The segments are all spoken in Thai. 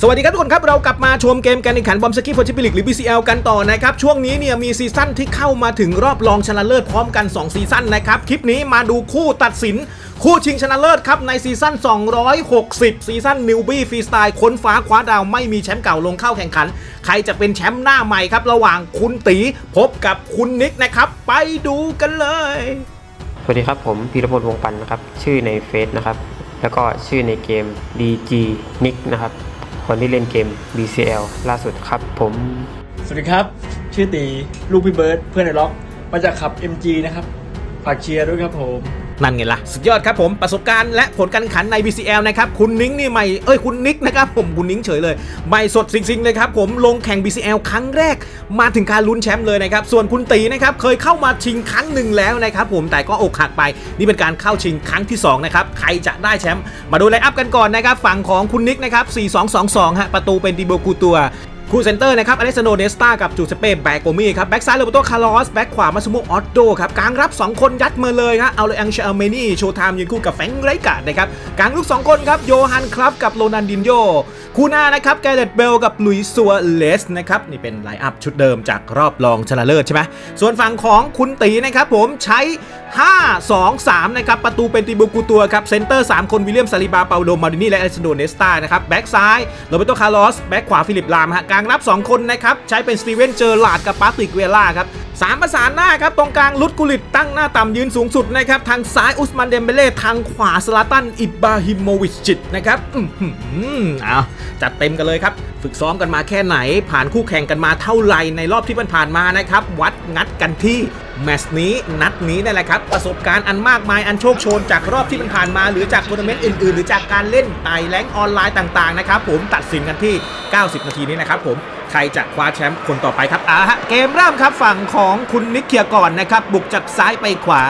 สวัสดีครับทุกคนครับ เรากลับมาชมเกมการแข่งขันบอมสกี้ฟอร์ชิปิลิกหรือ BCL กันต่อนะครับ ช่วงนี้เนี่ยมีซีซั่นที่เข้ามาถึงรอบรองชนะเลิศพร้อมกัน 2 ซีซั่นนะครับ คลิปนี้มาดูคู่ตัดสิน คู่ชิงชนะเลิศครับ ในซีซั่น 260 ซีซั่นนิวบี้ฟรีสไตล์ค้นฟ้าคว้าดาวไม่มีแชมป์เก่าลงเข้าแข่งขัน ใครจะเป็นแชมป์หน้าใหม่ครับระหว่างคุณตีพบกับคุณนิกนะครับไปดูกันเลย สวัสดีครับผมพีรพลวงศ์ปันนะครับชื่อในเฟซนะครับแล้วก็ชื่อในเกม DG Nick นะครับ คนที่เล่นเกม BCL ล่าสุดครับผม สวัสดีครับ ชื่อตี ลูกพี่เบิร์ดเพื่อนในล็อก มาจากขับ MG นะครับฝากเชียร์ด้วยครับผม นั่นไงล่ะ สุดยอดครับผมประสบการณ์และผลการขันใน BCL นะครับ คุณนิ้งนี่ใหม่เอ้ยคุณนิกนะครับผมคุณนิ้งเฉยเลยใหม่สดจริงๆเลยครับผมลงแข่ง BCL ครั้งแรก มาถึงการลุ้นแชมป์เลยนะครับ ส่วนคุณตีนะครับเคยเข้ามาชิงครั้งหนึ่งแล้วนะครับผมแต่ก็อกหักไป นี่เป็นการเข้าชิงครั้งที่2นะครับใครจะได้แชมป์มาดูไลน์อัพกันก่อนนะครับฝั่งของคุณนิกนะครับ4222ฮะประตูเป็นดิโบกูตัว คู่เซนเตอร์นะครับอเลสซานโดเนสตากับจูเซเป้แบกโกมีครับ แบ็กซ้ายโรเบโตคาร์ลอส แบ็กขวามาซูโมออตโดครับ กลางรับ 2 คนยัดมาเลยครับเอาเลยอังเชอร์เมนี่ โชว์ไทม์ยืนคู่กับแฟงไรกาดนะครับ กลางลูก 2 คนครับ โยฮันครับกับโรนันดินโย คู่หน้านะครับแกเรตเบลกับลุยส์ซัวเลสนะครับ นี่เป็นไลน์อัพชุดเดิมจากรอบรองชนะเลิศใช่ไหมส่วนฝั่งของคุณตีนะครับผมใช้ 5 2 3นะครับประตูเป็นติบูกูตัวครับเซนเตอร์ 3 คนวิลเลียมซาลิบาเปาโดมารินีและอเอลซานโดเนสตานะครับแบ็กซ้ายโรเบโตคาร์ลอสแบ็กขวาฟิลิปลามฮะกลางรับ 2 คนนะครับ ใช้เป็นสตีเวนเจอร์ลาดกับปาติกเวล่าครับสามประสานหน้าครับ ตรงกลางลุดกุลิตตั้งหน้าต่ำยืนสูงสุดนะครับ ทางซ้ายอุสมันเดมเบเล่ทางขวาสลาตัน อิบราฮิโมวิชจิตนะครับอือหือเอาจัดเต็มกันเลยครับ ฝึกซ้อมกันมาแค่ไหน ผ่านคู่แข่งกันมาเท่าไหร่ในรอบที่ผ่านมานะครับ วัดงัดกันที่ แมตช์นี้นัดนี้นั่นแหละครับ ประสบการณ์อันมากมายอันโชคโชนจากรอบที่มันผ่านมา หรือจากทัวร์นาเมนต์อื่นๆ หรือจากการเล่นไต่แรงออนไลน์ต่างๆนะครับผมตัดสินกันที่ 90 นาทีนี้นะครับผมใครจะคว้าแชมป์คนต่อไปครับอ่าฮะเกมเริ่มครับฝั่งของคุณนิกเคียก่อนนะครับบุกจากซ้ายไปขวา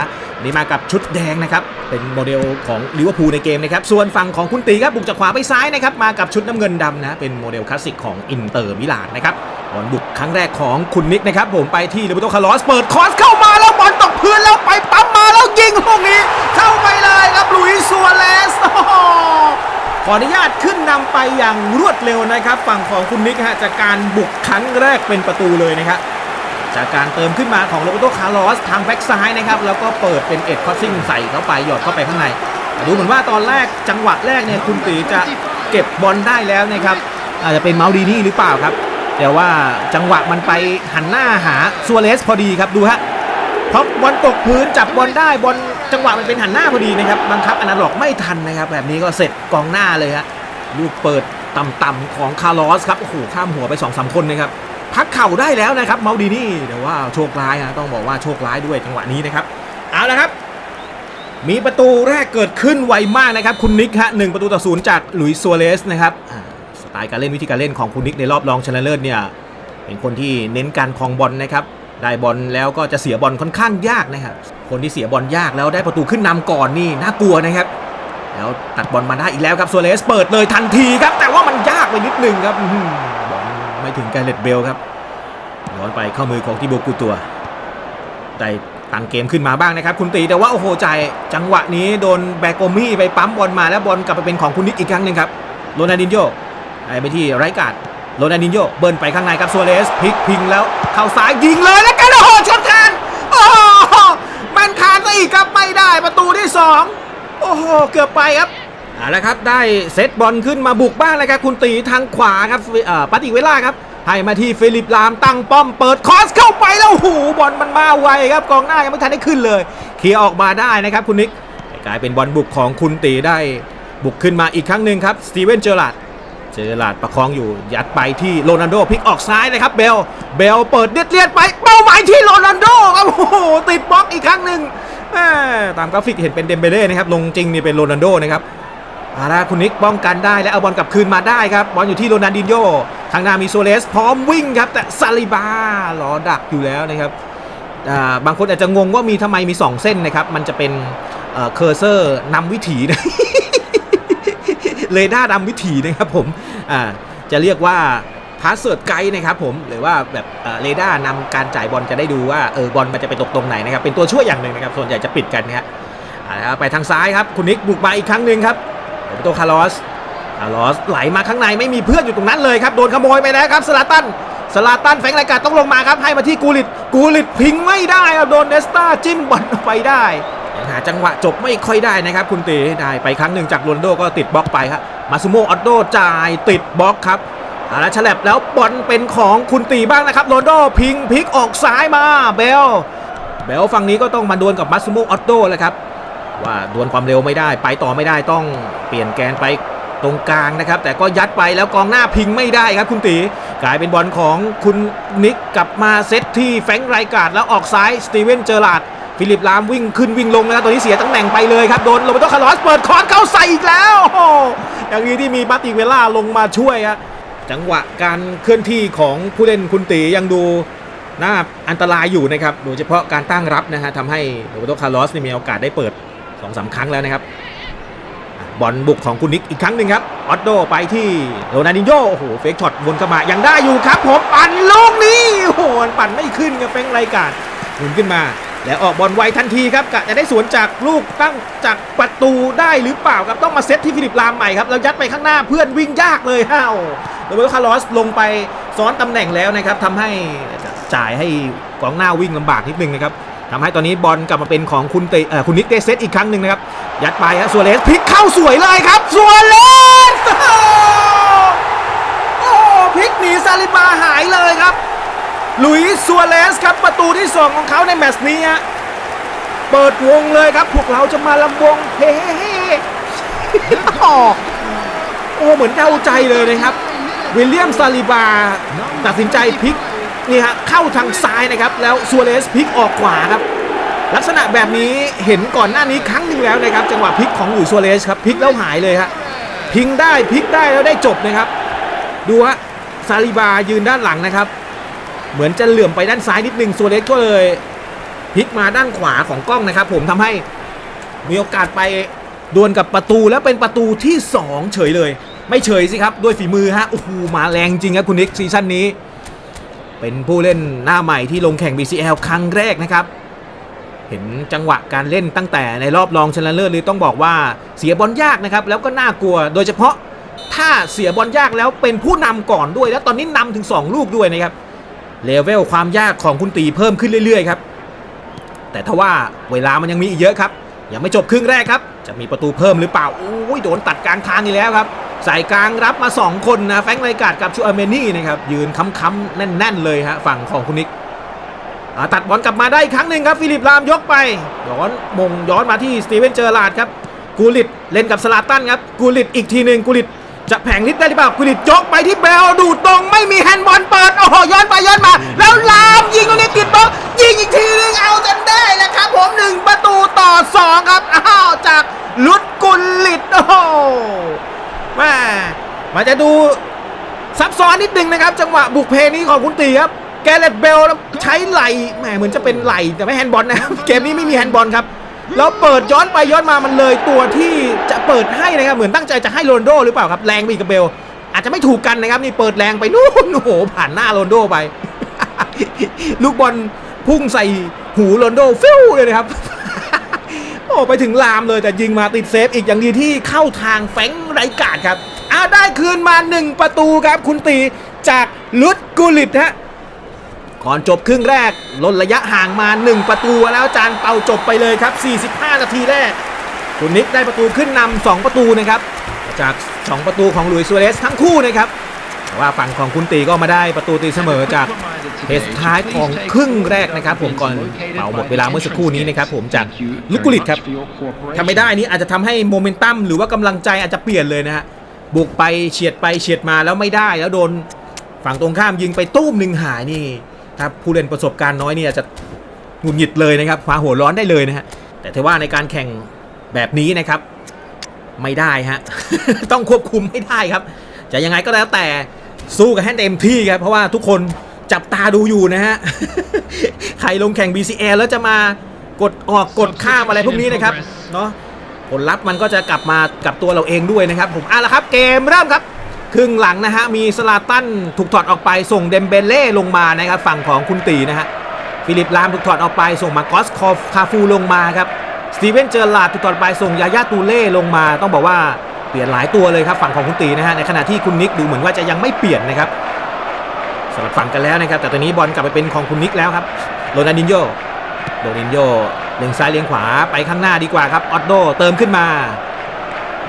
นี่มากับชุดแดงนะครับเป็นโมเดลของลิเวอร์พูลในเกมนะครับส่วนฝั่งของคุณตีครับบุกจากขวาไปซ้ายนะครับมากับชุดน้ำเงินดำนะเป็นโมเดลคลาสสิกของอินเตอร์มิลานนะครับ บอลบุกครั้งแรกของคุณนิกนะครับ ผมไปที่เลเบโตคาร์ลอสเปิดคอสเข้ามาแล้วบอลตกพื้นแล้วไปปั๊มมาแล้วยิงลูกนี้ เข้าไปเลยครับลุยส์ซัวเลสขออนุญาตขึ้นนำไปอย่างรวดเร็วนะครับ ฝั่งของคุณนิกฮะจากการบุกครั้งแรกเป็นประตูเลยนะครับจากการเติมขึ้นมาของโรเบโตคาร์ลอสทางแบ็กซ้ายนะครับแล้วก็เปิดเป็นเอ็ดคอสซิ่งใส่เข้าไปหยอดเข้าไปข้างใน ดูเหมือนว่าตอนแรกจังหวะแรกเนี่ยคุณตีจะเก็บบอลได้แล้วนะครับอาจจะเป็นเมาดีนี่หรือเปล่าครับ แต่ว่าจังหวะมันไปหันหน้าหาซัวเรสพอดีครับดูฮะพราะบอลตกพื้นจับบอลได้บอลจังหวะมันเป็นหันหน้าพอดีนะครับบังคับอนาล็อกไม่ทันนะครับ แบบนี้ก็เสร็จกองหน้าเลยฮะลูกเปิดต่ำๆของคาร์ลอสครับโอ้โหข้ามหัวไป2อสคนนะครับพักเข่าได้แล้วนะครับเมาดีนี่แต่ว่าโชคร้ายนะต้องบอกว่าโชคร้ายด้วยจังหวะนี้นะครับเอาละครับ มีประตูแรกเกิดขึ้นไวมากนะครับ คุณนิกฮะหนึ่งประตูต่อศูนย์จากหลุยส์ซัวเรสนะครับ ไตล์การเล่นวิธีการเล่นของคุณนิกในรอบรองชนะเลิศเนี่ยเป็นคนที่เน้นการครองบอลนะครับได้บอลแล้วก็จะเสียบอลค่อนข้างยากนะครับคนที่เสียบอลยากแล้วได้ประตูขึ้นนำก่อนนี่น่ากลัวนะครับ แล้วตัดบอลมาได้อีกแล้วครับโซเรสเปิดเลยทันทีครับ แต่ว่ามันยากไปนิดนึงครับบอลไม่ถึงแกเรตเบลครับย้อนไปเข้ามือของทิโบกูตัวได้ตั้งเกมขึ้นมาบ้างนะครับ คุณตีแต่ว่าโอ้โหใจจังหวะนี้โดนแบกโกมี่ไปปั๊มบอลมาแล้วบอลกลับไปเป็นของคุณนิกอีกครั้งหนึ่งครับโรนัลดินโญ ได้ไปที่ไรการ์ดโรนัลดินโญเบิร์นไปข้างในครับซัวเรสพลิกพิงแล้วเข้าซ้ายยิงเลยแล้วกันโอ้โหชนแทนโอ้โหแมนคานซะอีกครับไม่ได้ประตูที่สองโอ้โหเกือบไปครับเอาละครับได้เซตบอลขึ้นมาบุกบ้างเลยครับคุณตีทางขวาครับเอ่อปาติเวล่าครับให้มาที่ฟิลิปลามตั้งป้อมเปิดคอสเข้าไปแล้วโอ้โหบอลมันมาไวครับกองหน้ายังไม่ทันได้ขึ้นเลยเคลียร์ออกมาได้นะครับคุณนิกกลายเป็นบอลบุกของคุณตีได้บุกขึ้นมาอีกครั้งหนึ่งครับสตีเวนเจอร์ลาด เจอร์ลาดประคองอยู่ยัดไปที่โรนัลโดพลิกออกซ้ายนะครับเบลเบลเปิดเลียดเลียดๆไปเป้าหมายที่โรนัลโดครับโอ้โหติดบล็อกอีกครั้งหนึ่งตามกราฟิกเห็นเป็นเดมเบเล่นะครับลงจริงนี่เป็นโรนัลโดนะครับอาราคุณนิกป้องกันได้และเอาบอลกลับคืนมาได้ครับบอลอยู่ที่โรนัลดินโญ่ทางหน้ามีโซเลสพร้อมวิ่งครับแต่ซาลิบารอดักอยู่แล้วนะครับบางคนอาจจะงงว่ามีทำไมมี 2 เส้นนะครับมันจะเป็นเเคอร์เซอร์นำวิถีนะ เรดาร์นำวิถีนะครับผมอ่าจะเรียกว่าพาสเซิร์ดไกด์นะครับผมหรือว่าแบบเรดาร์นำการจ่ายบอลจะได้ดูว่าเออบอลมันจะไปตกตรงไหนนะครับเป็นตัวช่วยอย่างหนึ่งนะครับส่วนใหญ่จะปิดกันนะครับอ่าไปทางซ้ายครับคุณนิกบุกมาอีกครั้งหนึ่งครับโรเบโตคาร์ลอสคาร์ลอสไหลมาข้างในไม่มีเพื่อนอยู่ตรงนั้นเลยครับโดนขโมยไปแล้วครับสลาตันสลาตันแฟงรายการต้องลงมาครับให้มาที่กูลิตกูลิตพิงไม่ได้ครับโดนเนสตาจิ้มบอลไปได้าจังหวะจบไม่ค่อยได้นะครับ คุณตีได้ไปครั้งหนึ่งจากโรนโดก็ติดบล็อกไปครับมาซูโมออตโดจ่ายติดบล็อกครับเอาละฉลับแล้วบอลเป็นของคุณตีบ้างนะครับโรนโดพิงพลิกออกซ้ายมาเบลเบลฝั่งนี้ก็ต้องมาดวลกับมาซูโมออตโดเลยครับ ว่าดวลความเร็วไม่ได้ ไปต่อไม่ได้ต้องเปลี่ยนแกนไปตรงกลางนะครับ แต่ก็ยัดไปแล้วกองหน้าพิงไม่ได้ครับคุณตีกลายเป็นบอลของคุณนิกกลับมาเซตที่แฟงค์ไรการ์ดแล้วออกซ้ายสตีเวนเจอร์ลาด ฟิลิปลามวิ่งขึ้นวิ่งลงนะครับตอนนี้เสียตำแหน่งไปเลยครับ โดนโรเบโตคาร์ลอสเปิดคอร์สเข้าใส่อีกแล้ว อย่างนี้ที่มีบัตติเวล่าลงมาช่วยครับจังหวะการเคลื่อนที่ของผู้เล่นคุณตียังดูน่าอันตรายอยู่นะครับโดยเฉพาะการตั้งรับนะฮะทำให้โรเบโตคาร์ลอสนี่มีโอกาสได้เปิด2อสาครั้งแล้วนะครับบอลบุกของคุณนิกอีกครั้งหนึ่งครับออตโดไปที่โรนัลดินโยโอ้โหเฟกช็อตวนเข้ามายังได้อยู่ครับ ผมปั่นลูกนี้โอ้โหปั่นไม่ขึ้นกับเฟงไรการหมุนขึ้นมา แล้วออกบอลไวทันทีครับกะจะได้สวนจากลูกตั้งจากประตูได้หรือเปล่าครับต้องมาเซตที่ฟิลิปลามใหม่ครับแล้วยัดไปข้างหน้าเพื่อนวิ่งยากเลยฮ้าวโรเบโตคาร์ลอสลงไปซ้อนตำแหน่งแล้วนะครับทำให้จ่ายให้กองหน้าวิ่งลำบากนิดนึงนะครับทำให้ตอนนี้บอลกลับมาเป็นของคุณเตเออคุณนิกเดเซตอีกครั้งหนึ่งนะครับยัดไปฮะสัวเลสพลิกเข้าสวยเลยครับสัวเลสโอ้โหพลิกหนีซาลิบาหายเลยครับ ลุยซัวเลสครับประตูที่ 2 ของเขาในแมตช์นี้ฮะเปิดวงเลยครับ พวกเราจะมาลำวงเฮ้โอ้โอ้เหมือนเข้าใจเลยนะครับ วิลเลียมซาลิบา ตัดสินใจพลิกนี่ฮะเข้าทางซ้ายนะครับ แล้วซัวเลสพลิกออกขวาครับ ลักษณะแบบนี้เห็นก่อนหน้านี้ครั้งหนึ่งแล้วนะครับ จังหวะพลิกของหลุยส์ซัวเลสครับพลิกแล้วหายเลยฮะพิงได้พลิกได้แล้วได้จบนะครับ ดูฮะซาลิบายืนด้านหลังนะครับ เหมือนจะเหลื่อมไปด้านซ้ายนิดนึงซัวเลสก็เลยพลิกมาด้านขวาของกล้องนะครับ ผมทำให้มีโอกาสไปดวลกับประตูแล้วเป็นประตูที่ 2 เฉยเลย ไม่เฉยสิครับ ด้วยฝีมือฮะโอ้โหมาแรงจริงครับคุณนิกซีซั่นนี้ เป็นผู้เล่นหน้าใหม่ที่ลงแข่ง BCL ครั้งแรกนะครับ เห็นจังหวะการเล่นตั้งแต่ในรอบรองชนะเลิศเลยต้องบอกว่าเสียบอลยากนะครับ แล้วก็น่ากลัว โดยเฉพาะถ้าเสียบอลยากแล้วเป็นผู้นำก่อนด้วย แล้วตอนนี้นำถึง 2 ลูกด้วยนะครับ เลเวลความยากของคุณตีเพิ่มขึ้นเรื่อยๆครับ แต่ถ้าว่าเวลามันยังมีอีกเยอะครับ ยังไม่จบครึ่งแรกครับ จะมีประตูเพิ่มหรือเปล่าโอ้ยโดนตัดกลางทางอีกแล้วครับใส่กลางรับมา 2 คนนะแฟรงค์ไรการ์ดกับชูอาเมนี่นะครับยืนค้ำๆแน่น ๆ เลยฮะฝั่งของคุณนิกตัดบอลกลับมาได้อีกครั้งหนึ่งครับฟิลิปลามยกไปย้อนมงย้อนมาที่สตีเวนเจอร์ลาดครับกูลิตเล่นกับสลาตันครับกูลิตอีกทีหนึ่งกูลิต จะแผงลิดได้หรือเปล่ากูลิตยกไปที่เบลดูตรงไม่มีแฮนด์บอลเปิด โอ้โหย้อนไปย้อนมา แล้วลามยิงตรงนี้ติดบล็อกยิงอีกทีหนึงเอาจนได้แล้วครับผมหนึ่งประตูต่อสองครับอ้าวจากลุดกุลิตโอ้โหแม่มันจะดูซับซ้อนนิดนึงนะครับ จังหวะบุกเพนี้ของคุณตีครับแกเลตเบลใช้ไหลแหมเหมือนจะเป็นไหลแต่ไม่แฮนด์บอลนะครับเกมนี้ไม่มีแฮนด์บอลครับ แล้วเปิดย้อนไปย้อนมามันเลยตัวที่จะเปิดให้นะครับเหมือนตั้งใจจะให้โรนโดหรือเปล่าครับแรงไปอีกกับเบลอาจจะไม่ถูกกันนะครับนี่เปิดแรงไปนู่นโอ้โหผ่านหน้าโรนโดไป ลูกบอลพุ่งใส่หูโรนโดฟิวเลยนะครับโอ้ไปถึงลามเลยแต่ยิงมาติดเซฟอีกอย่างดีที่เข้าทางแฟงไรกาดครับอาได้คืนมา 1 ประตูครับคุณตีจากลุดกูลิตฮะ ก่อนจบครึ่งแรกลดระยะห่างมา 1 ประตูแล้วจานเป่าจบไปเลยครับ 45 นาทีแรก คุณนิกได้ประตูขึ้นนำ2ประตูนะครับ จาก 2 ประตูของลุยส์ซัวเรสทั้งคู่นะครับว่าฝั่งของคุณตีก็มาได้ประตูตีเสมอจากเทสท้ายของครึ่งแรกนะครับ ผมก่อนเป่าหมดเวลาเมื่อสักครู่นี้นะครับ ผมจากลุกุลิตครับทำไม่ได้นี่อาจจะทำให้โมเมนตัมหรือว่ากำลังใจอาจจะเปลี่ยนเลยนะฮะบุกไปเฉียดไปเฉียดมาแล้วไม่ได้แล้วโดนฝั่งตรงข้ามยิงไปตู้มหนึ่งหายนี่ ถ้าผู้เล่นประสบการณ์น้อยเนี่อาจะหงุดหงิดเลยนะครับพาหัวร้อนได้เลยนะฮะแต่ถือว่าในการแข่งแบบนี้นะครับ ไม่ได้ฮะ ต้องควบคุมให้ได้ครับ จะยังไงก็แล้วแต่สู้กันให้เต็มที่ครับ เพราะว่าทุกคนจับตาดูอยู่นะฮะ ใครลงแข่ง BCL แล้วจะมากดออกกดข้ามอะไรพวกนี้นะครับ เนาะผลลัพธ์มันก็จะกลับมากับตัวเราเองด้วยนะครับ ผมอะละครับ เกมเริ่มครับ ครึ่งหลังนะฮะมีสลาตันถูกถอดออกไปส่งเดมเบเล่ลงมานะครับฝั่งของคุณตีนะฮะฟิลิปลามถูกถอดออกไปส่งมากอสคอฟคาฟูลงมาครับสตีเวนเจอร์ลาดถูกถอดไปส่งยายาตูเล่ลงมา ต้องบอกว่าเปลี่ยนหลายตัวเลยครับฝั่งของคุณตีนะฮะในขณะที่คุณนิกดูเหมือนว่าจะยังไม่เปลี่ยนนะครับสลับฝั่งกันแล้วนะครับ แต่ตอนนี้บอลกลับไปเป็นของคุณนิกแล้วครับโรนัลดินโญโรนัลดินโญเลี้ยงซ้ายเลี้ยงขวาไปข้างหน้าดีกว่าครับออตโดเติมขึ้นมา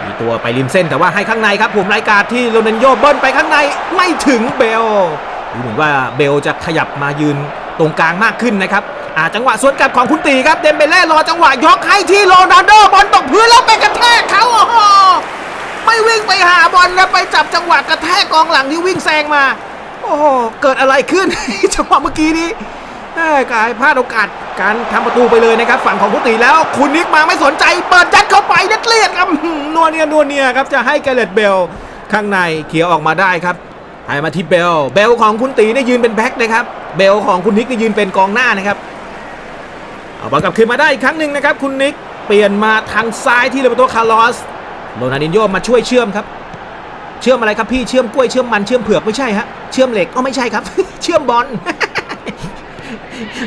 มีตัวไปริมเส้นแต่ว่าให้ข้างในครับผมรายการที่โรนินโญเบิ้ลไปข้างในไม่ถึงเบลดูเหมือนว่าเบลจะขยับมายืนตรงกลางมากขึ้นนะครับอาจังหวะสวนกลับของคุณตีครับเดมเบเล่รอจังหวะยกให้ที่โรนัลโดบอลตกพื้นแล้วไปกระแทกเขาโอ้โหไม่วิ่งไปหาบอลนะไปจับจังหวะกระแทกกองหลังที่วิ่งแซงมา โอ้โหเกิดอะไรขึ้นจังหวะเมื่อกี้นี้ กายพลาดโอกาสการทำประตูไปเลยนะครับ ฝั่งของผู้ตีแล้วคุณนิกมาไม่สนใจ เปิดยัดเข้าไปนัดเลียดครับนัวเนียนัวเนียครับจะให้แกเรตเบลข้างในเขียวออกมาได้ครับให้มาที่เบล เบลของคุณตีนี่ยืนเป็นแบ็คนะครับ เบลของคุณนิกนี่ยืนเป็นกองหน้านะครับเอาบอลกลับคืนมาได้อีกครั้งหนึ่งนะครับ คุณนิกเปลี่ยนมาทางซ้ายที่เลเบโตคาร์ลอสโรนัลดินโญมาช่วยเชื่อมครับเชื่อมอะไรครับพี่เชื่อมกล้วยเชื่อมมันเชื่อมเผือกไม่ใช่ฮะเชื่อมเหล็กก็ไม่ใช่ครับ เชื่อมบอล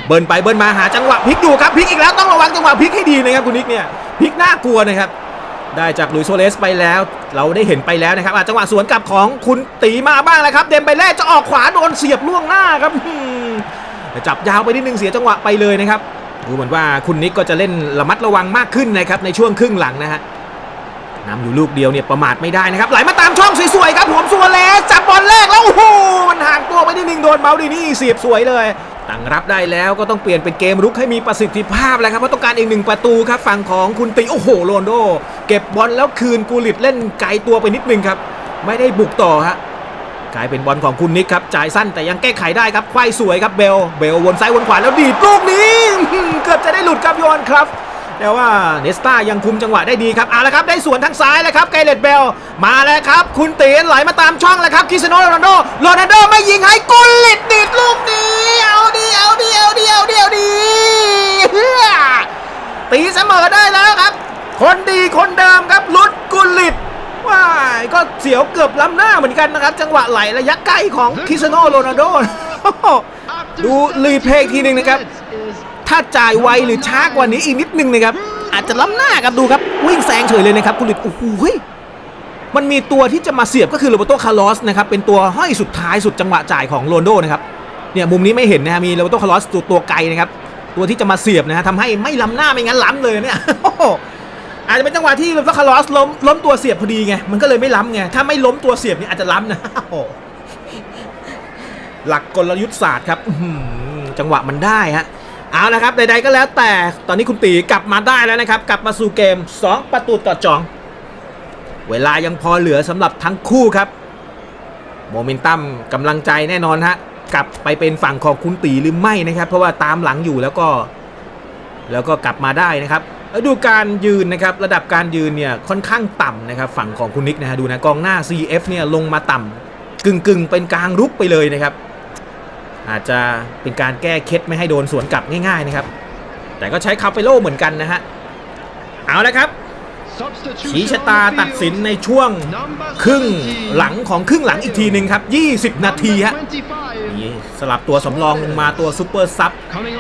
เบิร์นไปเบิร์นมาหาจังหวะพลิกอยู่ครับพลิกอีกแล้วต้องระวังจังหวะพลิกให้ดีนะครับคุณนิกเนี่ยพลิกน่ากลัวนะครับได้จากลุยโซเลสไปแล้ว เราได้เห็นไปแล้วนะครับจังหวะสวนกลับของคุณตีมาบ้างแล้วครับ เดมไปแล่จะออกขวาโดนเสียบล่วงหน้าครับจับยาวไปนิดนึงเสียจังหวะไปเลยนะครับดูเหมือนว่าคุณนิกก็จะเล่นระมัดระวังมากขึ้นนะครับในช่วงครึ่งหลังนะฮะนำอยู่ลูกเดียวเนี่ยประมาทไม่ได้นะครับไหลมาตามช่องสวยๆครับผมสัวเลสจับบอลแรกแล้วโอ้โหมันห่างตัวไปนิดนึงโดนเมาดีนี่เสียบสวยเลย ตั้งรับได้แล้วก็ต้องเปลี่ยนเป็นเกมรุกให้มีประสิทธิภาพแล้วครับเพราะต้องการอีกหนึ่งประตูครับฝั่งของคุณตีโอ้โหโรนลโด เก็บบอลแล้วคืนกูลิตเล่นไกลตัวไปนิดนึงครับ ไม่ได้บุกต่อฮะกลายเป็นบอลของคุณนิกครับจ่ายสั้นแต่ยังแก้ไขได้ครับควายสวยครับเบลเบลวนซ้ายวนขวาแล้วดีดลูกนี้เกือบจะได้หลุดครับยอนครับ แต่ว่าเนสตายังคุมจังหวะได้ดีครับเอาละครับได้สวนทางซ้ายแล้วครับไกเลตเบลมาแล้วครับ คุณตีนไหลมาตามช่องแล้วครับคริสเตียโนโรนัลโดโรนัลโดไม่ยิงให้กุลลิตดีดลูกนี้เอาดีเอาดีเอาดีเอาดีเอาดีเฮ้อตีเสมอได้แล้วครับ คนดีคนเดิมครับลุดกุลลิตว้ายก็เสียวเกือบล้ำหน้าเหมือนกันนะครับ จังหวะไหลระยะใกล้ของคริสเตียโนโรนัลโดดูรีเพลย์อีกทีหนึ่งนะครับ ถ้าจ่ายไวหรือช้ากว่านี้อีกนิดนึงนะครับ อาจจะล้ำหน้าครับดูครับ วิ่งแซงเฉยเลยนะครับคุณลิตโอ้โหเฮ้ยมันมีตัวที่จะมาเสียบก็คือโรเบโตคาร์ลอสนะครับเป็นตัวห้อยสุดท้ายสุดจังหวะจ่ายของโรนโดนะครับเนี่ยมุมนี้ไม่เห็นนะฮะมีโรเบโตคาร์ลอสตัวตัวไกลนะครับตัวที่จะมาเสียบนะฮะทำให้ไม่ล้ำหน้าไม่งั้นล้ำเลยเนี่ยอาจจะเป็นจังหวะที่โรเบโตคาร์ลอสล้มล้มตัวเสียบพอดีไงมันก็เลยไม่ล้ำไงถ้าไม่ล้มตัวเสียบนี่อาจจะล้ำนะหลักกลยุทธศาสตร์ครับจังหวะมันได้ฮะ เอาละครับใดๆก็แล้วแต่ตอนนี้คุณตีกลับมาได้แล้วนะครับ กลับมาสู่เกม 2 ประตูต่อจอง เวลายังพอเหลือสำหรับทั้งคู่ครับโมเมนตัมกำลังใจแน่นอนฮะกลับไปเป็นฝั่งของคุณตีหรือไม่นะครับ เพราะว่าตามหลังอยู่แล้วก็ แล้วก็กลับมาได้นะครับดูการยืนนะครับระดับการยืนเนี่ยค่อนข้างต่ำนะครับ ฝั่งของคุณนิกนะฮะดูนะกองหน้า CF เนี่ยลงมาต่ำกึ่งๆ เป็นกลางรุกไปเลยนะครับ อาจจะเป็นการแก้เคล็ดไม่ให้โดนสวนกลับง่ายๆนะครับ แต่ก็ใช้คาเปโลเหมือนกันนะฮะ เอาละครับชี้ชะตาตัดสินในช่วงครึ่งหลังของครึ่งหลังอีกทีหนึ่งครับ 20 นาทีฮะนี่สลับตัวสำรองลงมาตัวซูเปอร์ซับ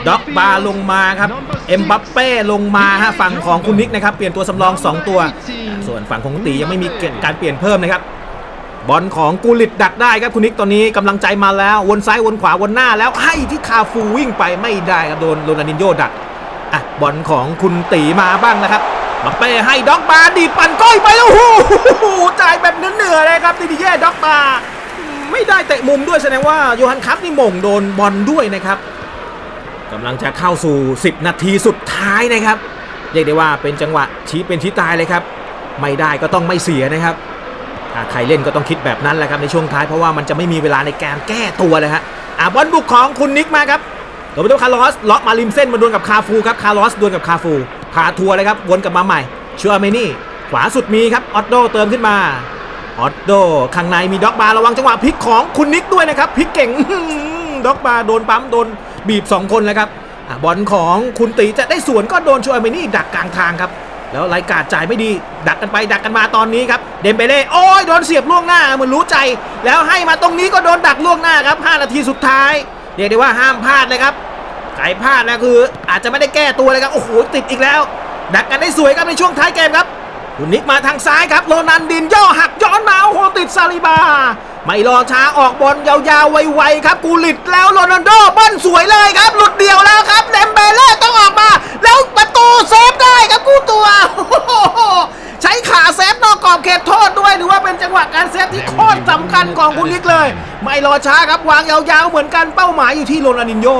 ด็อกบาลงมาครับ เอ็มบัปเป้ลงมาฮะฝั่งของคุณนิกนะครับ เปลี่ยนตัวสำรอง 2 ตัว ส่วนฝั่งของคุณตียังไม่มีการเปลี่ยนเพิ่มนะครับ บอลของกูลิตดักได้ครับคุณนิกตอนนี้กำลังใจมาแล้ว วนซ้ายวนขวาวนหน้าแล้วให้ที่คาฟูวิ่งไปไม่ได้ครับโดนโรนัลดินโยดักอะบอลของคุณตีมาบ้างนะครับบัปเป้ให้ด็อกบาดีปั่นก้อยไปแล้วโอ้โหจ่ายแบบเหนือๆเลยครับดิดิเย่ด็อกบาไม่ได้เตะมุมด้วยแสดงว่าโยฮันคัพนี่หม่งโดนบอลด้วยนะครับกำลังจะเข้าสู่ 10 นาทีสุดท้ายนะครับเรียกได้ว่าเป็นจังหวะชี้เป็นชี้ตายเลยครับ ไม่ได้ก็ต้องไม่เสียนะครับ ใครเล่นก็ต้องคิดแบบนั้นแหละครับในช่วงท้ายเพราะว่ามันจะไม่มีเวลาในการแก้ตัวเลยฮะอะบอลบุกของคุณนิกมาครับโรเบโตคาร์ลอสเลาะมาริมเส้นมาดวลกับคาฟูครับคาร์ลอสดวลกับคาฟูพาทัวร์เลยครับวนกลับมาใหม่ชัวเมนี่ขวาสุดมีครับออตโดเติมขึ้นมาออตโดข้างในมีด็อกบาระวังจังหวะพลิกของคุณนิกด้วยนะครับพลิกเก่งด็อกบาโดนปั๊มโดนบีบ 2 คนเลยครับอบอลของคุณตีจะได้สวนก็โดนชัวเมนี่ดักกลางทางครับ แล้วรายการจ่ายไม่ดี ดักกันไปดักกันมาตอนนี้ครับ เดมเบเล่โอ้ยโดนเสียบล่วงหน้าเหมือนรู้ใจ แล้วให้มาตรงนี้ก็โดนดักล่วงหน้าครับ 5 นาทีสุดท้ายเรียกได้ว่าห้ามพลาดเลยครับไก่พลาดแล้วคือ อาจจะไม่ได้แก้ตัวเลยครับโอ้โหติดอีกแล้ว ดักกันได้สวยครับในช่วงท้ายเกมครับคุณนิกมาทางซ้ายครับโรนันดินย่อหักย้อนมาโอ้โหติดซาลิบา ไม่รอช้าออกบอลยาวๆไวๆครับกูลิดแล้วโรนัลโดบิ้ลสวยเลยครับ หลุดเดียวแล้วครับเดมเบเล่ รอช้าครับวางยาวๆเหมือนกันเป้าหมายอยู่ที่โรนัลดินโญ่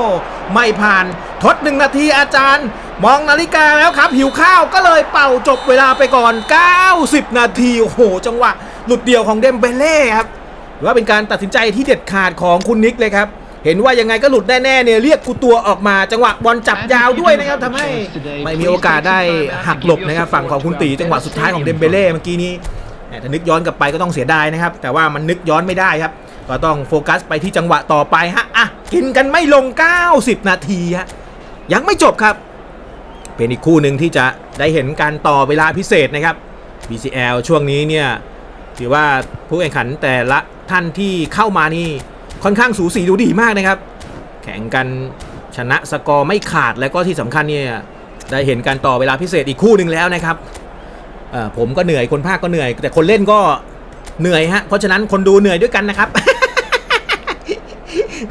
ไม่ผ่านทดหนึ่งนาทีอาจารย์ มองนาฬิกาแล้วครับ หิวข้าวก็เลยเป่าจบเวลาไปก่อน 90 นาทีโอ้โห จังหวะ หลุดเดี่ยวของเดมเบเล่ครับถือว่าเป็นการตัดสินใจที่เด็ดขาดของคุณนิกเลยครับ เห็นว่ายังไงก็หลุดแน่ๆเนี่ยเรียกกูตัวออกมา จังหวะบอลจับยาวด้วยนะครับทำให้ไม่มีโอกาสได้หักหลบนะครับฝั่งของคุณตีจังหวะสุดท้ายของเดมเบเล่เมื่อกี้นี้แหมถ้านึกย้อนกลับไปก็ต้องเสียดายนะครับ แต่ว่ามันนึกย้อนไม่ได้ครับ ก็ต้องโฟกัสไปที่จังหวะต่อไปฮะอะกินกันไม่ลง 90 นาทีฮะยังไม่จบครับ เป็นอีกคู่หนึ่งที่จะได้เห็นการต่อเวลาพิเศษนะครับ BCL ช่วงนี้เนี่ยถือว่าผู้แข่งขันแต่ละท่านที่เข้ามานี่ค่อนข้างสูสีดูดีมากนะครับ แข่งกันชนะสกอร์ไม่ขาดแล้วก็ที่สำคัญเนี่ยได้เห็นการต่อเวลาพิเศษอีกคู่หนึ่งแล้วนะครับอ่อผมก็เหนื่อยคนภาคก็เหนื่อย แต่คนเล่นก็เหนื่อยฮะเพราะฉะนั้นคนดูเหนื่อยด้วยกันนะครับ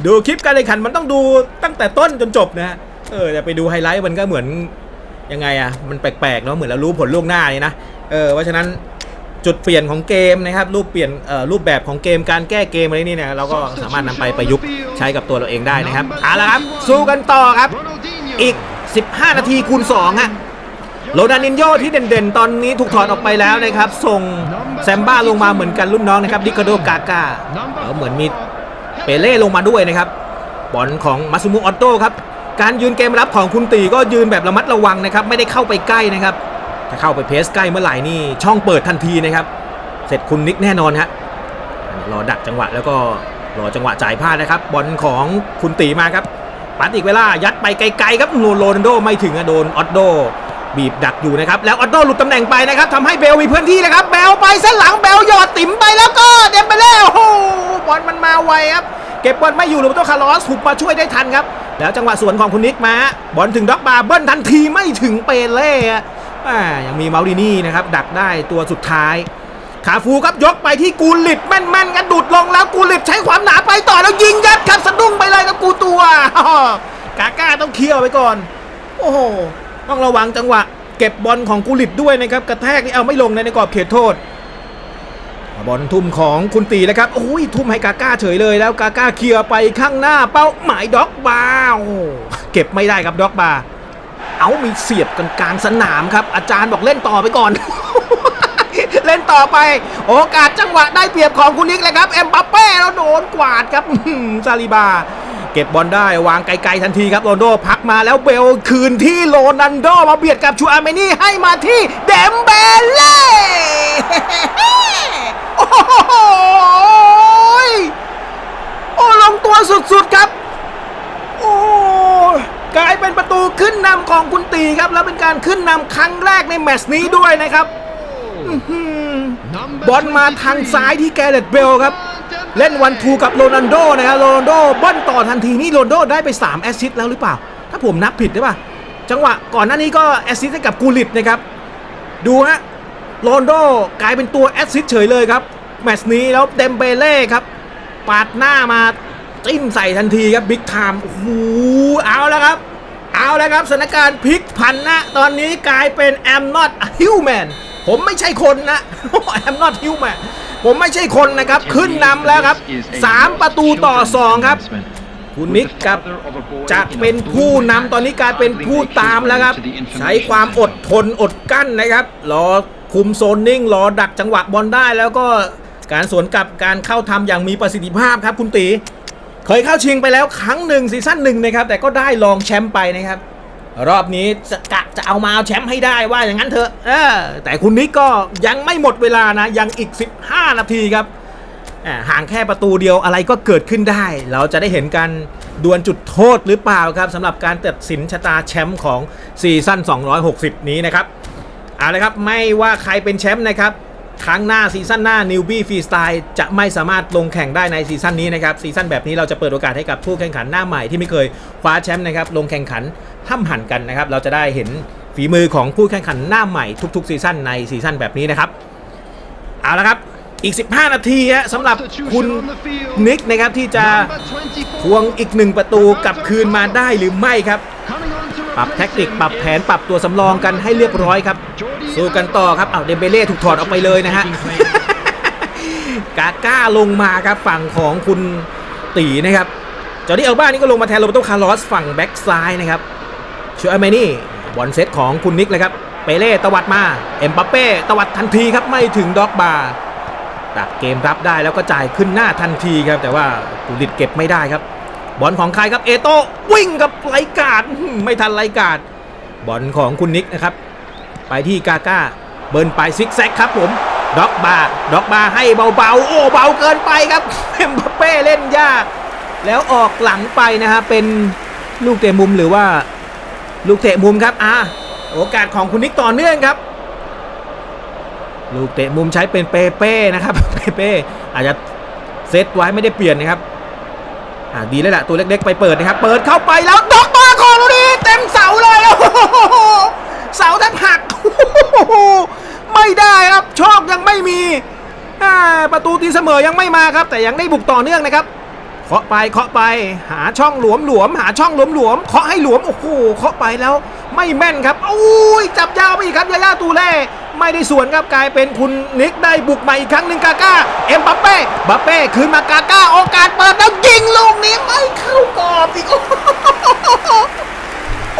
ดูคลิปการแข่งขันมันต้องดูตั้งแต่ต้นจนจบนะฮะเออแต่ไปดูไฮไลท์มันก็เหมือนยังไงอะมันแปลกๆเนาะเหมือนเรารู้ผลล่วงหน้านี่นะเออเพราะฉะนั้นจุดเปลี่ยนของเกมนะครับรูปเปลี่ยนเอ่อรูปแบบของเกมการแก้เกมอะไรนี่เนี่ยเราก็สามารถนำไปประยุกต์ใช้กับตัวเราเองได้นะครับเอาละครับสู้กันต่อครับอีก 15 นาทีคูณ2ฮะโรนัลดินโญ่ที่เด่นๆ ตอนนี้ถูกถอดออกไปแล้วนะครับ ส่งแซมบ้าลงมาเหมือนกันรุ่นน้องนะครับดิคาโดกากาแล้วเหมือนมี เปเล่ลงมาด้วยนะครับบอลของมาซูมุออตโต้ครับการยืนเกมรับของคุณตีก็ยืนแบบระมัดระวังนะครับไม่ได้เข้าไปใกล้นะครับถ้าเข้าไปเพสใกล้เมื่อไหร่นี่ช่องเปิดทันทีนะครับ เสร็จคุณนิกแน่นอนฮะรอดักจังหวะแล้วก็รอจังหวะจ่ายพลาดนะครับ บอลของคุณตีมาครับปัดอีกเวลายัดไปไกลๆครับโรโรนัลโดไม่ถึงอะโดนออตโดบีบดักอยู่นะครับ แล้วออตโดหลุดตำแหน่งไปนะครับทำให้เบลมีพื้นที่นะครับ เบลไปเส้นหลังเบลหยอดติ๋มไปแล้วก็เดมไปแล้วโอ้โหบอลมันมาไวครับ เก็บบอลไม่อยู่โรเบโตคาร์ลอสหุบมาช่วยได้ทันครับ แล้วจังหวะสวนของคุณนิกมา บอลถึงด็อกบาเบิ้ลทันทีไม่ถึงเปเล่อะอ่ายังมีเมาดินี่นะครับดักได้ตัวสุดท้าย ขาฟูครับยกไปที่กูลิดแม่นๆกันดูดลงแล้วกูลิดใช้ความหนาไปต่อแล้วยิงยัดครับสะดุ้งไปเลยครับกูตัวกาก้าต้องเคลียร์ไปก่อน โอ้โหต้องระวังจังหวะ เก็บบอลของกูลิดด้วยนะครับกระแทกนี่เอาไม่ลงในกรอบเขตโทษ บอลทุ่มของคุณตีแล้วครับโอ้ยทุ่มให้กาก้าเฉยเลยแล้วกาก้าเคลียร์ไปข้างหน้าเป้าหมายด็อกบาร์เก็บไม่ได้ครับด็อกบาร์เอามีเสียบกันกลางสนามครับ อาจารย์บอกเล่นต่อไปก่อน เล่นต่อไป โอกาสจังหวะได้เปรียบของคุณนิกเลยครับเอ็มบัปเป้แล้วโดนกวาดครับซาลิบา เก็บบอลได้วางไกลๆทันทีครับโรนโดพักมาแล้วเบลคืนที่โรนันโดมาเบียดกับชูอาร์เมนี่ให้มาที่เดมเบเล่ โอ้โหโอ้ลงตัวสุดๆครับ โอ้กลายเป็นประตูขึ้นนำของคุณตีครับ แล้วเป็นการขึ้นนำครั้งแรกในแมตช์นี้ด้วยนะครับบอลมาทางซ้ายที่แกเรตเบลครับ เล่นวันทูกับโรนัลโดนะครับโรนัลโดบิ้ลต่อทันทีนี่โรนัลโดได้ไป3แอสซิสต์แล้วหรือเปล่า ถ้าผมนับผิดได้ป่ะ จังหวะก่อนหน้านี้ก็แอสซิสต์ให้กับกูลิตนะครับ ดูฮะโรนัลโดกลายเป็นตัวแอสซิสต์เฉยเลยครับ แมตช์นี้แล้วเดมเบเล่ครับปาดหน้ามาจิ้มใส่ทันทีครับบิ๊กไทม์โอ้โหเอาแล้วครับ เอาแล้วครับสถานการณ์พลิกผันนะ ตอนนี้กลายเป็น am not a human ผมไม่ใช่คนนะ am not human ผมไม่ใช่คนนะครับ ขึ้นนำแล้วครับ 3 ประตูต่อ 2 ครับคุณนิกกับจากเป็นผู้นำตอนนี้กลายเป็นผู้ตามแล้วครับ ใช้ความอดทนอดกั้นนะครับรอคุมโซนนิ่งรอดักจังหวะบอลได้แล้วก็ การสวนกลับการเข้าทำอย่างมีประสิทธิภาพครับคุณตี เคยเข้าชิงไปแล้วครั้งหนึ่งซีซั่นหนึ่งนะครับ แต่ก็ได้รองแชมป์ไปนะครับ รอบนี้จะกะจะเอามาเอาแชมป์ให้ได้ว่าอย่างนั้นเถอะเออแต่คุณนิกก็ยังไม่หมดเวลานะ ยังอีก 15 นาทีครับห่างแค่ประตูเดียวอะไรก็เกิดขึ้นได้ เราจะได้เห็นการดวลจุดโทษหรือเปล่าครับสำหรับการตัดสินชะตาแชมป์ของซีซั่น260 นี้นะครับเอาละครับไม่ว่าใครเป็นแชมป์นะครับ ครั้งหน้าซีซั่นหน้า Newbie Freestyle จะไม่สามารถลงแข่งได้ในซีซั่นนี้นะครับซีซั่นแบบนี้เราจะเปิดโอกาสให้กับผู้แข่งขันหน้าใหม่ที่ไม่เคยคว้าแชมป์นะครับลงแข่งขันห้ำหันกันนะครับเราจะได้เห็นฝีฝีมือของผู้แข่งขันหน้าใหม่ทุกๆซีซั่นในซีซั่นแบบนี้นะครับเอาละครับอีก 15 นาทีฮะสำหรับคุณนิกนะครับที่จะทวงอีกหนึ่งประตูกลับคืนมาได้หรือไม่ครับ ปรับแท็กติก ปรับแผนปรับตัวสำรองกันให้เรียบร้อยครับ สู้กันต่อครับเอาเดมเบเล่ถูกถอดออกไปเลยนะฮะกาก้าลงมาครับฝั่งของคุณตีนะครับจอร์ดี้เอลบ้านี่ก็ลงมาแทนโรเบโตคาร์ลอสฝั่งแบ็กซ้ายนะครับชูอาเมนี่บอลเซตของคุณนิกเลยครับเปเล่ตวัดมาเอ็มบัปเป้ตวัดทันทีครับไม่ถึงด็อกบาร์ตัดเกมรับได้แล้วก็จ่ายขึ้นหน้าทันทีครับ แต่ว่าปูดิดเก็บไม่ได้ครับ บอลของใครครับเอโต้วิ่งกับไลกาดไม่ทันไลกาดบอลของคุณนิกนะครับ ไปที่กาก้าเบิร์นไปซิกแซกครับผมด็อกบาด็อกบาให้เบาๆ โอ้เบาเกินไปครับเอ็มบัปเป้เล่นยาก แล้วออกหลังไปนะฮะเป็นลูกเตะมุมหรือว่า ลูกเตะมุมครับอ่าโอกาสของคุณนิกต่อเนื่องครับ ลูกเตะมุมใช้เป็นเปเป้นะครับเปเป้อาจจะเซตไว้ไม่ได้เปลี่ยนนะครับ อ่าดีแล้วแหละตัวเล็กๆไปเปิดนะครับ เปิดเข้าไปแล้วด็อกบาร์ของลูกนี้เต็มเสาเลยโอ้โหเสาแทบหักไม่ได้ครับโชคยังไม่มีอ่าประตูตีเสมอยังไม่มาครับ แต่ยังได้บุกต่อเนื่องนะครับเคาะไปเคาะไปหาช่องหลวมหลวมหาช่องหลวมหลวมเคาะให้หลวมโอ้โหเคาะไปแล้ว ไม่แม่นครับอุ้ยจับยาวไปอีกครับยาย่าตูเล่ ไม่ได้ส่วนครับกลายเป็นคุณนิกได้บุกมาอีกครั้งหนึ่งกาก้าเอ็มบัปเป้บัปเป้คืนมากาก้าโอกาสเปิดแล้วยิงลูกนี้ไม่เข้ากรอบอีกโอ้โห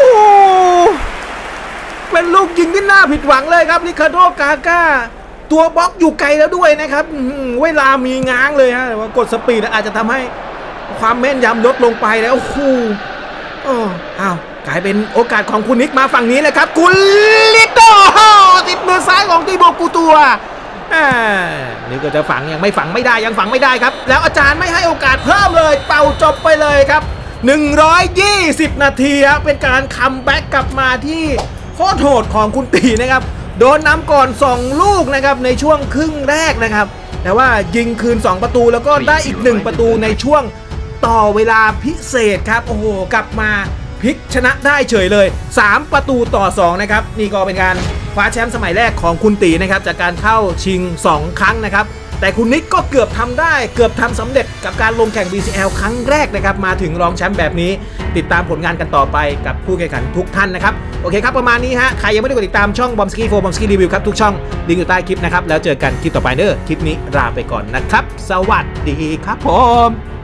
เป็นลูกยิงที่น่าผิดหวังเลยครับลิคาโดกาก้าตัวบล็อกอยู่ไกลแล้วด้วยนะครับเวลามีง้างเลยฮะแต่ว่ากดสปีดอาจจะทำให้ความแม่นยำลดลงไปแล้วโอ้อออ้าวกลายเป็นโอกาสของคุณนิกมาฝั่งนี้เลยครับกุลิโต ติดมือซ้ายของตีโบกูตัวอ่านี่ก็จะฝังยังไม่ฝังไม่ได้ยังฝังไม่ได้ครับ แล้วอาจารย์ไม่ให้โอกาสเพิ่มเลย เป่าจบไปเลยครับ 120 นาทีครับเป็นการคัมแบ็กกลับมาที่โคตรโหดของคุณตีนะครับ โดนนำก่อน 2 ลูกนะครับในช่วงครึ่งแรกนะครับ แต่ว่ายิงคืน 2 ประตูแล้วก็ได้อีก 1 ประตูในช่วงต่อเวลาพิเศษครับ โอ้โห กลับมา พลิกชนะได้เฉยเลย 3 ประตูต่อ 2 นะครับ นี่ก็เป็นการคว้าแชมป์สมัยแรกของคุณตีนะครับ จากการเข้าชิง 2 ครั้งนะครับ แต่คุณนิกก็เกือบทำได้เกือบทำสำเร็จกับการลงแข่ง BCL ครั้งแรกนะครับ มาถึงรองแชมป์แบบนี้ ติดตามผลงานกันต่อไปกับผู้แข่งขันทุกท่านนะครับ โอเคครับประมาณนี้ฮะใครยังไม่ได้กดติดตามช่องบอมสกี้โฟบอมสกี้รีวิวครับทุกช่องลิงก์อยู่ใต้คลิปนะครับแล้วเจอกันคลิปต่อไปเด้อคลิปนี้ลาไปก่อนนะครับ สวัสดีครับผม